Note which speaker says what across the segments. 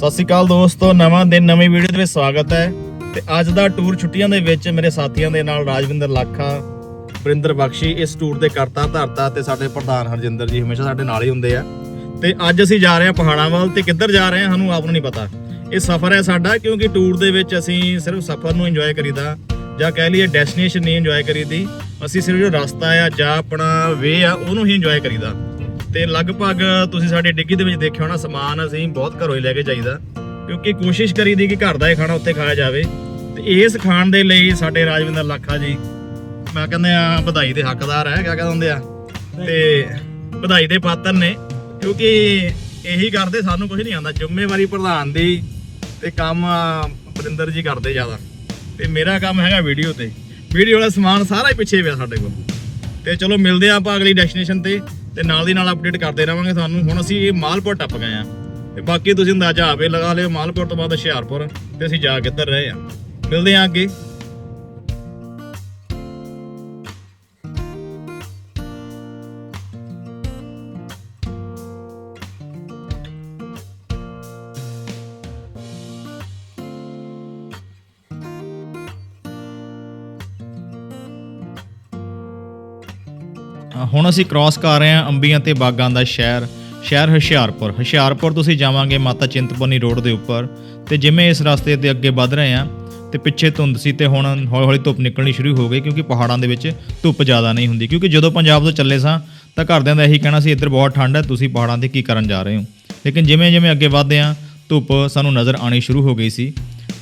Speaker 1: ਸਤਿ ਸ਼੍ਰੀ ਅਕਾਲ ਦੋਸਤੋ, ਨਵਾਂ ਦਿਨ, ਨਵੀਂ ਵੀਡੀਓ ਦੇ ਵਿੱਚ ਸਵਾਗਤ ਹੈ। ਤੇ ਅੱਜ ਦਾ ਟੂਰ ਛੁੱਟੀਆਂ ਦੇ ਵਿੱਚ ਮੇਰੇ ਸਾਥੀਆਂ ਦੇ ਨਾਲ ਰਾਜਵਿੰਦਰ ਲਾਖਾ, ਵਰਿੰਦਰ ਬਖਸ਼ੀ, ਇਸ ਟੂਰ ਦੇ ਕਰਤਾ ਧਰਤਾ ਤੇ ਸਾਡੇ ਪ੍ਰਧਾਨ ਹਰਜਿੰਦਰ ਜੀ ਹਮੇਸ਼ਾ ਸਾਡੇ ਨਾਲ ਹੀ ਹੁੰਦੇ ਆ। ਤੇ ਅੱਜ ਅਸੀਂ ਜਾ ਰਹੇ ਹਾਂ ਪਹਾੜਾਂ ਵੱਲ ਤੇ ਕਿੱਧਰ ਜਾ ਰਹੇ ਹਾਂ, ਸਾਨੂੰ ਆਪ ਨੂੰ ਨਹੀਂ ਪਤਾ। ਇਹ ਸਫ਼ਰ ਹੈ ਸਾਡਾ, ਕਿਉਂਕਿ ਟੂਰ ਦੇ ਵਿੱਚ ਅਸੀਂ ਸਿਰਫ ਸਫ਼ਰ ਨੂੰ ਇੰਜੋਏ ਕਰੀਦਾ, ਜਾਂ ਕਹਿ ਲਈਏ ਡੈਸਟੀਨੇਸ਼ਨ ਨਹੀਂ ਇੰਜੋਏ ਕਰੀਦੀ। ਅਸੀਂ ਸਿਰਫ ਜੋ ਰਸਤਾ ਆ ਜਾਂ ਆਪਣਾ ਵੇ ਆ, ਉਹਨੂੰ ਹੀ ਇੰਜੋਏ ਕਰੀਦਾ। ਤੇ ਲਗਭਗ ਤੁਸੀਂ ਸਾਡੇ ਡਿੱਗੀ ਦੇ ਵਿੱਚ ਦੇਖਿਆ ਹੋਣਾ, ਸਮਾਨ ਅਸੀਂ ਬਹੁਤ ਘਰੋਂ ਹੀ ਲੈ ਕੇ ਜਾਈਦਾ, ਕਿਉਂਕਿ ਕੋਸ਼ਿਸ਼ ਕਰੀਦੀ ਕਿ ਘਰ ਦਾ ਹੀ ਖਾਣਾ ਉੱਥੇ ਖਾਇਆ ਜਾਵੇ। ਤੇ ਇਸ ਖਾਣ ਦੇ ਲਈ ਸਾਡੇ ਰਾਜਵਿੰਦਰ ਲੱਖਾ ਜੀ, ਮੈਂ ਕਹਿੰਦੇ ਆ ਵਧਾਈ ਦੇ ਹੱਕਦਾਰ ਹੈ, ਕਿਆ ਕਹਿੰਦੇ ਆ। ਤੇ ਵਧਾਈ ਦੇ ਪਾਤਰ ਨੇ, ਕਿਉਂਕਿ ਇਹੀ ਕਰਦੇ, ਸਾਨੂੰ ਕੁਝ ਨਹੀਂ ਆਉਂਦਾ। ਜ਼ਿੰਮੇਵਾਰੀ ਪ੍ਰਧਾਨ ਦੀ ਤੇ ਕੰਮ ਵਰਿੰਦਰ ਜੀ ਕਰਦੇ ਜ਼ਿਆਦਾ। ਤੇ ਮੇਰਾ ਕੰਮ ਹੈਗਾ ਵੀਡੀਓ ਤੇ। ਵੀਡੀਓ ਵਾਲਾ ਸਮਾਨ ਸਾਰਾ ਹੀ ਪਿੱਛੇ ਪਿਆ ਸਾਡੇ ਕੋਲ। ਤੇ ਚਲੋ ਮਿਲਦੇ ਆ ਆਪਾਂ ਅਗਲੀ ਡੈਸਟੀਨੇਸ਼ਨ ਤੇ। ਤੇ ਨਾਲ ਦੀ ਨਾਲ ਅਪਡੇਟ ਕਰਦੇ ਰਵਾਂਗੇ ਤੁਹਾਨੂੰ। ਹੁਣ ਅਸੀਂ ਇਹ ਮਾਲਪੁਰ ਟੱਪ ਗਏ ਆ ਤੇ ਬਾਕੀ ਤੁਸੀਂ ਅੰਦਾਜ਼ਾ ਆਪੇ ਲਗਾ ਲਿਓ ਮਾਲਪੁਰ ਤੋਂ ਬਾਅਦ ਹੁਸ਼ਿਆਰਪੁਰ, ਤੇ ਅਸੀਂ ਜਾ ਕਿੱਧਰ ਰਹੇ ਆ ਮਿਲਦੇ ਆ ਅੱਗੇ। ਹੁਣ ਅਸੀਂ ਕ੍ਰਾਸ ਕਰ ਰਹੇ ਹਾਂ ਅੰਬੀਆਂ ਤੇ ਬਾਗਾਂ ਦਾ ਸ਼ਹਿਰ ਸ਼ਹਿਰ ਹੁਸ਼ਿਆਰਪੁਰ। ਹੁਸ਼ਿਆਰਪੁਰ ਤੁਸੀਂ ਜਾਵਾਂਗੇ ਮਾਤਾ ਚਿੰਤਪੁਰਨੀ ਰੋਡ ਦੇ ਉੱਪਰ ਤੇ ਜਿਵੇਂ ਇਸ ਰਸਤੇ ਤੇ ਅੱਗੇ ਵੱਧ ਰਹੇ ਹਾਂ ਤੇ ਪਿੱਛੇ ਧੁੰਦ ਸੀ ਤੇ ਹੁਣ ਹੌਲੀ ਹੌਲੀ ਧੁੱਪ ਨਿਕਲਣੀ ਸ਼ੁਰੂ ਹੋ ਗਈ ਕਿਉਂਕਿ ਪਹਾੜਾਂ ਦੇ ਵਿੱਚ ਧੁੱਪ ਜ਼ਿਆਦਾ ਨਹੀਂ ਹੁੰਦੀ ਕਿਉਂਕਿ ਜਦੋਂ ਪੰਜਾਬ ਤੋਂ ਚੱਲੇ ਸਾਂ ਤਾਂ ਘਰਦਿਆਂ ਦਾ ਇਹੀ ਕਹਿਣਾ ਸੀ, ਇੱਧਰ ਬਹੁਤ ਠੰਡ ਹੈ, ਤੁਸੀਂ ਪਹਾੜਾਂ ਤੇ ਕੀ ਕਰਨ ਜਾ ਰਹੇ ਹੋ? ਲੇਕਿਨ ਜਿਵੇਂ ਜਿਵੇਂ ਅੱਗੇ ਵਧਦੇ ਹਾਂ, ਧੁੱਪ ਸਾਨੂੰ ਨਜ਼ਰ ਆਣੀ ਸ਼ੁਰੂ ਹੋ ਗਈ ਸੀ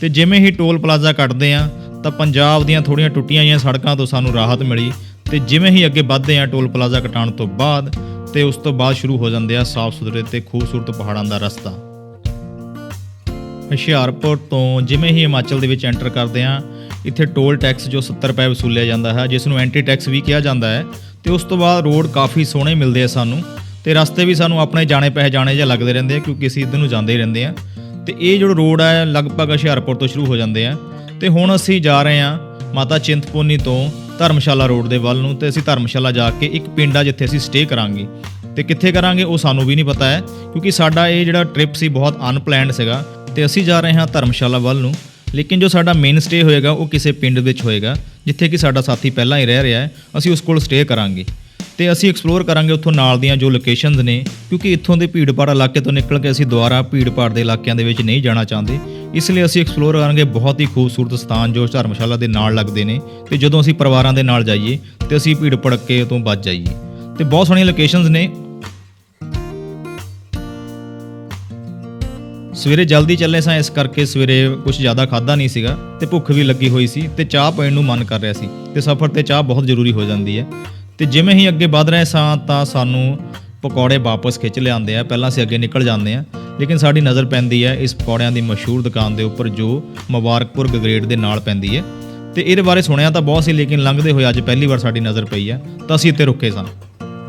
Speaker 1: ਤੇ ਜਿਵੇਂ ਹੀ ਟੋਲ ਪਲਾਜ਼ਾ ਕੱਟਦੇ ਆ ਤਾਂ ਪੰਜਾਬ ਦੀਆਂ ਥੋੜੀਆਂ ਟੁੱਟੀਆਂ ਹੋਈਆਂ ਸੜਕਾਂ ਤੋਂ ਸਾਨੂੰ ਰਾਹਤ ਮਿਲੀ ਤੇ ਜਿਵੇਂ ਹੀ ਅੱਗੇ ਵੱਧਦੇ ਆ ਟੋਲ ਪਲਾਜ਼ਾ ਕਟਾਉਣ ਤੋਂ ਬਾਅਦ ਤੇ ਉਸ ਤੋਂ ਬਾਅਦ ਸ਼ੁਰੂ ਹੋ ਜਾਂਦੇ ਆ ਸਾਫ਼ ਸੁਥਰੇ ਤੇ ਖੂਬਸੂਰਤ ਪਹਾੜਾਂ ਦਾ ਰਸਤਾ। ਹੁਸ਼ਿਆਰਪੁਰ ਤੋਂ ਜਿਵੇਂ ਹੀ ਹਿਮਾਚਲ ਦੇ ਵਿੱਚ ਐਂਟਰ ਕਰਦੇ ਆ, ਇੱਥੇ ਟੋਲ ਟੈਕਸ ਜੋ 70 ਰੁਪਏ ਵਸੂਲਿਆ ਜਾਂਦਾ ਹੈ, ਜਿਸ ਨੂੰ ਐਂਟੀ ਟੈਕਸ ਵੀ ਕਿਹਾ ਜਾਂਦਾ ਹੈ, ਤੇ ਉਸ ਤੋਂ ਬਾਅਦ ਰੋਡ ਕਾਫੀ ਸੋਹਣੇ ਮਿਲਦੇ ਆ ਸਾਨੂੰ, ਤੇ ਰਸਤੇ ਵੀ ਸਾਨੂੰ ਆਪਣੇ ਜਾਣੇ ਪਹਿਚਾਣੇ ਜਿਹਾ ਲੱਗਦੇ ਰਹਿੰਦੇ ਆ, ਕਿਉਂਕਿ ਅਸੀਂ ਇੱਧਰ ਨੂੰ ਜਾਂਦੇ ਹੀ ਰਹਿੰਦੇ ਆ। ਤੇ ਇਹ ਜਿਹੜਾ ਰੋਡ ਹੈ, ਲਗਭਗ ਹੁਸ਼ਿਆਰਪੁਰ ਤੋਂ ਸ਼ੁਰੂ ਹੋ ਜਾਂਦੇ ਆ। ਤੇ ਹੁਣ ਅਸੀਂ ਜਾ ਰਹੇ ਆ ਮਾਤਾ ਚਿੰਤਪੁਰਨੀ ਤੋਂ ਧਰਮਸ਼ਾਲਾ ਰੋਡ ਦੇ ਵੱਲ ਨੂੰ ਤੇ ਅਸੀਂ ਧਰਮਸ਼ਾਲਾ ਜਾ ਕੇ ਇੱਕ ਪਿੰਡ ਆ ਜਿੱਥੇ ਅਸੀਂ ਸਟੇ ਕਰਾਂਗੇ। ਤੇ ਕਿੱਥੇ ਕਰਾਂਗੇ ਉਹ ਸਾਨੂੰ ਵੀ ਨਹੀਂ ਪਤਾ ਹੈ, ਕਿਉਂਕਿ ਸਾਡਾ ਇਹ ਜਿਹੜਾ ਟ੍ਰਿਪ ਸੀ ਬਹੁਤ ਅਨਪਲੈਨਡ ਸੀਗਾ। ਤੇ ਅਸੀਂ ਜਾ ਰਹੇ ਹਾਂ ਧਰਮਸ਼ਾਲਾ ਵੱਲ ਨੂੰ, ਲੇਕਿਨ ਜੋ ਸਾਡਾ ਮੇਨ ਸਟੇ ਹੋਏਗਾ ਉਹ ਕਿਸੇ ਪਿੰਡ ਵਿੱਚ ਹੋਏਗਾ, ਜਿੱਥੇ ਕਿ ਸਾਡਾ ਸਾਥੀ ਪਹਿਲਾਂ ਹੀ ਰਹਿ ਰਿਹਾ ਹੈ, ਅਸੀਂ ਉਸ ਕੋਲ ਸਟੇ ਕਰਾਂਗੇ। ਤੇ ਅਸੀਂ ਐਕਸਪਲੋਰ ਕਰਾਂਗੇ ਉੱਥੋਂ ਨਾਲ ਦੀਆਂ ਜੋ ਲੋਕੇਸ਼ਨਸ ਨੇ, ਕਿਉਂਕਿ ਇੱਥੋਂ ਦੇ ਭੀੜਪਾੜ ਇਲਾਕੇ ਤੋਂ ਨਿਕਲ ਕੇ ਅਸੀਂ ਦੁਬਾਰਾ ਭੀੜਪਾੜ ਦੇ ਇਲਾਕਿਆਂ ਦੇ ਵਿੱਚ ਨਹੀਂ ਜਾਣਾ ਚਾਹੁੰਦੇ। ਇਸ ਲਈ ਅਸੀਂ ਐਕਸਪਲੋਰ ਕਰਾਂਗੇ ਬਹੁਤ ਹੀ ਖੂਬਸੂਰਤ ਸਥਾਨ ਜੋ ਧਰਮਸ਼ਾਲਾ ਦੇ ਨਾਲ ਲੱਗਦੇ ਨੇ ਤੇ ਜਦੋਂ ਅਸੀਂ ਪਰਿਵਾਰਾਂ ਦੇ ਨਾਲ ਜਾਈਏ ਤੇ ਅਸੀਂ ਭੀੜ ਭੜੱਕੇ ਤੋਂ ਬਚ ਜਾਈਏ। ਤੇ ਬਹੁਤ ਸੋਹਣੀਆਂ ਲੋਕੇਸ਼ਨਸ ਨੇ। ਸਵੇਰੇ ਜਲਦੀ ਚੱਲੇ ਸਾਂ, ਇਸ ਕਰਕੇ ਸਵੇਰੇ ਕੁਝ ਜ਼ਿਆਦਾ ਖਾਦਾ ਨਹੀਂ ਸੀਗਾ ਤੇ ਭੁੱਖ ਵੀ ਲੱਗੀ ਹੋਈ ਸੀ ਤੇ ਚਾਹ ਪੀਣ ਨੂੰ ਮਨ ਕਰ ਰਿਹਾ ਸੀ ਤੇ ਸਫ਼ਰ ਤੇ ਚਾਹ ਬਹੁਤ ਜ਼ਰੂਰੀ ਹੋ ਜਾਂਦੀ ਹੈ। ਤੇ ਜਿਵੇਂ ਹੀ ਅੱਗੇ ਵਧ ਰਹੇ ਸਾਂ ਤਾਂ ਸਾਨੂੰ ਪਕੌੜੇ ਵਾਪਸ ਖਿੱਚ ਲਿਆਉਂਦੇ ਆ। ਪਹਿਲਾਂ ਅਸੀਂ ਅੱਗੇ ਨਿਕਲ ਜਾਂਦੇ ਆ ਲੇਕਿਨ ਸਾਡੀ ਨਜ਼ਰ ਪੈਂਦੀ ਹੈ ਇਸ ਪਕੌੜਿਆਂ ਦੀ ਮਸ਼ਹੂਰ ਦੁਕਾਨ ਦੇ ਉੱਪਰ ਜੋ ਮੁਬਾਰਕਪੁਰ ਗ੍ਰੇਡ ਦੇ ਨਾਲ ਪੈਂਦੀ ਹੈ। ਤੇ ਇਹਦੇ ਬਾਰੇ ਸੁਣਿਆ ਤਾਂ ਬਹੁਤ ਸੀ, ਲੇਕਿਨ ਲੰਘਦੇ ਹੋਏ ਅੱਜ ਪਹਿਲੀ ਵਾਰ ਸਾਡੀ ਨਜ਼ਰ ਪਈ ਹੈ। ਤਾਂ ਅਸੀਂ ਇੱਥੇ ਰੁਕੇ ਸਾਂ।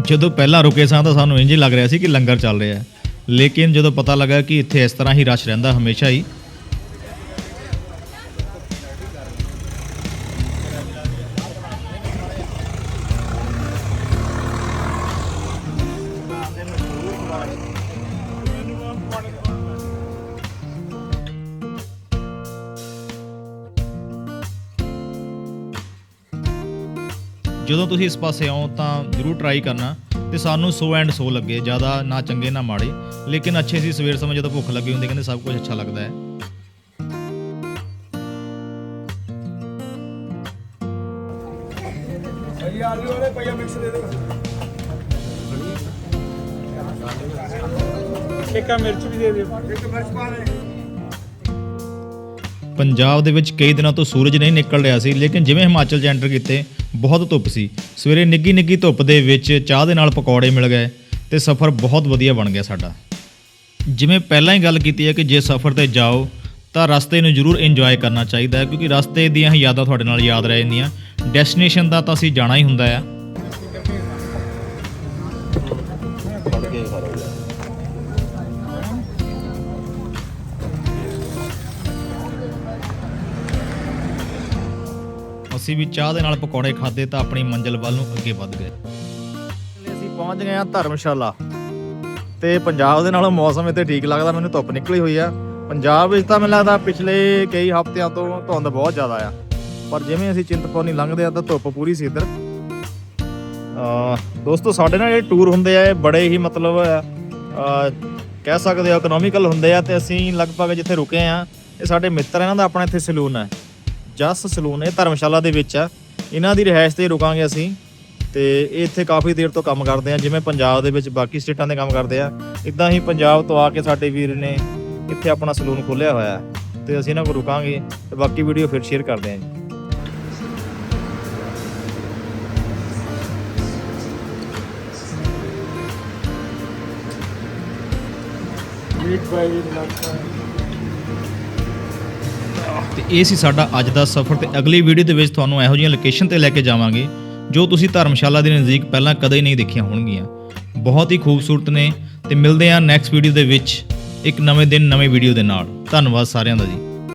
Speaker 1: ਜਦੋਂ ਪਹਿਲਾਂ ਰੁਕੇ ਸਾਂ ਤਾਂ ਸਾਨੂੰ ਇੰਜ ਹੀ ਲੱਗ ਰਿਹਾ ਸੀ ਕਿ ਲੰਗਰ ਚੱਲ ਰਿਹਾ ਹੈ। ਲੇਕਿਨ ਜਦੋਂ ਪਤਾ ਲੱਗਾ ਕਿ ਇੱਥੇ ਇਸ ਤਰ੍ਹਾਂ ਹੀ ਰਸ਼ ਰਹਿੰਦਾ, ਹਮੇਸ਼ਾ ਹੀ ਜਦੋਂ ਤੁਸੀਂ ਇਸ ਪਾਸੇ ਆਓ ਤਾਂ ਜਰੂਰ ਟਰਾਈ ਕਰਨਾ ਤੇ ਸਾਨੂੰ ਸੋ ਐਂਡ ਸੋ ਲੱਗੇ ਜ਼ਿਆਦਾ ਨਾ ਚੰਗੇ ਨਾ ਮਾੜੇ। ਲੇਕਿਨ ਅੱਛੇ ਸੀ ਸਵੇਰ ਸਮੇਂ ਜਦੋਂ ਭੁੱਖ ਲੱਗੀ ਹੁੰਦੀ ਕਹਿੰਦੇ ਸਭ ਕੁਝ ਅੱਛਾ ਲੱਗਦਾ ਹੈ।
Speaker 2: ਭਾਈ ਆਲੂ ਵਾਲੇ ਪਈਆ ਮਿਕਸ ਦੇ ਦੇ ਇੱਕ ਮਿਰਚ ਵੀ ਦੇ ਦਿਓ। ਇੱਕ ਮਿਰਚ ਪਾ ਦੇ।
Speaker 1: ਪੰਜਾਬ ਦੇ ਵਿੱਚ ਕਈ ਦਿਨਾਂ ਤੋਂ ਸੂਰਜ ਨਹੀਂ ਨਿਕਲ ਰਿਹਾ ਸੀ ਲੇਕਿਨ ਜਿਵੇਂ ਹਿਮਾਚਲ 'ਚ ਐਂਟਰ ਕੀਤੇ ਬਹੁਤ ਧੁੱਪ ਸੀ। ਸਵੇਰੇ ਨਿੱਗੀ ਨਿੱਗੀ ਧੁੱਪ ਦੇ ਵਿੱਚ ਚਾਹ ਦੇ ਨਾਲ ਪਕੌੜੇ ਮਿਲ ਗਏ ਤੇ ਸਫ਼ਰ ਬਹੁਤ ਵਧੀਆ ਬਣ ਗਿਆ ਸਾਡਾ। ਜਿਵੇਂ ਪਹਿਲਾਂ ਹੀ ਗੱਲ ਕੀਤੀ ਹੈ ਕਿ ਜੇ ਸਫ਼ਰ ਤੇ ਜਾਓ ਤਾਂ ਰਸਤੇ ਨੂੰ ਜ਼ਰੂਰ ਇੰਜੋਏ ਕਰਨਾ ਚਾਹੀਦਾ ਹੈ, ਕਿਉਂਕਿ ਰਸਤੇ ਦੀਆਂ ਹੀ ਯਾਦਾਂ ਤੁਹਾਡੇ ਨਾਲ ਯਾਦ ਰਹਿ ਜਾਂਦੀਆਂ। ਡੈਸਟੀਨੇਸ਼ਨ ਦਾ ਤਾਂ ਅਸੀਂ ਜਾਣਾ ਹੀ ਹੁੰਦਾ ਆ। ਅਸੀਂ ਵੀ ਚਾਹ ਦੇ ਨਾਲ ਪਕੌੜੇ ਖਾਦੇ ਤਾਂ ਆਪਣੀ ਮੰਜ਼ਿਲ ਵੱਲ ਨੂੰ ਅੱਗੇ ਵੱਧ ਗਏ। ਅਸੀਂ ਪਹੁੰਚ ਗਏ ਹਾਂ ਧਰਮਸ਼ਾਲਾ। ਤੇ ਪੰਜਾਬ ਦੇ ਨਾਲੋਂ ਮੌਸਮ ਇੱਥੇ ਠੀਕ ਲੱਗਦਾ, ਮੈਨੂੰ ਧੁੱਪ ਨਿਕਲੀ ਹੋਈ ਆ। ਪੰਜਾਬ ਵਿੱਚ ਤਾਂ ਮੈਨੂੰ ਲੱਗਦਾ ਪਿਛਲੇ ਕਈ ਹਫ਼ਤਿਆਂ ਤੋਂ ਧੁੰਦ ਬਹੁਤ ਜ਼ਿਆਦਾ ਆ। ਪਰ ਜਿਵੇਂ ਅਸੀਂ ਚਿੰਤਪੁਰਨੀ ਲੰਘਦੇ ਆ ਤਾਂ ਧੁੱਪ ਪੂਰੀ ਸੀ ਇੱਧਰ। ਅ ਦੋਸਤੋ, ਸਾਡੇ ਨਾਲ ਜਿਹੜੇ ਟੂਰ ਹੁੰਦੇ ਆ, ਇਹ ਬੜੇ ਹੀ ਮਤਲਬ ਕਹਿ ਸਕਦੇ ਹੋ ਇਕਨੋਮਿਕਲ ਹੁੰਦੇ ਆ ਤੇ ਅਸੀਂ ਲਗਭਗ ਜਿੱਥੇ ਰੁਕੇ ਆ ਇਹ ਸਾਡੇ ਮਿੱਤਰ ਇਹਨਾਂ ਦਾ ਆਪਣਾ ਇੱਥੇ ਸਲੂਨ ਹੈ ਜਸ ਸਲੂਨ ਇਹ ਧਰਮਸ਼ਾਲਾ ਦੇ ਵਿੱਚ ਆ ਇਹਨਾਂ ਦੀ ਰਿਹਾਇਸ਼ ਤੇ ਰੁਕਾਂਗੇ ਅਸੀਂ ਤੇ ਇਹ ਇੱਥੇ ਕਾਫੀ ਦੇਰ ਤੋਂ ਕੰਮ ਕਰਦੇ ਆ, ਜਿਵੇਂ ਪੰਜਾਬ ਦੇ ਵਿੱਚ ਬਾਕੀ ਸਟੇਟਾਂ ਦੇ ਕੰਮ ਕਰਦੇ ਆ। ਇਦਾਂ ਹੀ ਪੰਜਾਬ ਤੋਂ ਆ ਕੇ ਸਾਡੇ ਵੀਰ ਨੇ ਇੱਥੇ ਆਪਣਾ ਸਲੂਨ ਖੋਲ੍ਹਿਆ ਹੋਇਆ ਹੈ ਤੇ ਅਸੀਂ ਇਹਨਾਂ ਕੋਲ ਰੁਕਾਂਗੇ ਤੇ ਬਾਕੀ ਵੀਡੀਓ ਫਿਰ ਸ਼ੇਅਰ ਕਰਦੇ ਆ ਜੀ।
Speaker 2: ਮੀਟ ਬਾਈ
Speaker 3: ਤੇ ਇਹ ਸੀ ਸਾਡਾ ਅੱਜ ਦਾ ਸਫ਼ਰ ਤੇ ਅਗਲੀ ਵੀਡੀਓ ਦੇ ਵਿੱਚ ਤੁਹਾਨੂੰ ਇਹੋ ਜਿਹੀਆਂ ਲੋਕੇਸ਼ਨ ਤੇ ਲੈ ਕੇ ਜਾਵਾਂਗੇ, ਜੋ ਤੁਸੀਂ ਧਰਮਸ਼ਾਲਾ ਦੇ ਨਜ਼ਦੀਕ ਪਹਿਲਾਂ ਕਦੇ ਨਹੀਂ ਦੇਖੀਆਂ ਹੋਣਗੀਆਂ। ਬਹੁਤ ਹੀ ਖੂਬਸੂਰਤ ਨੇ ਤੇ ਮਿਲਦੇ ਹਾਂ ਨੈਕਸਟ ਵੀਡੀਓ ਦੇ ਵਿੱਚ ਇੱਕ ਨਵੇਂ ਦਿਨ, ਨਵੇਂ ਵੀਡੀਓ ਦੇ ਨਾਲ। ਧੰਨਵਾਦ ਸਾਰਿਆਂ ਦਾ ਜੀ।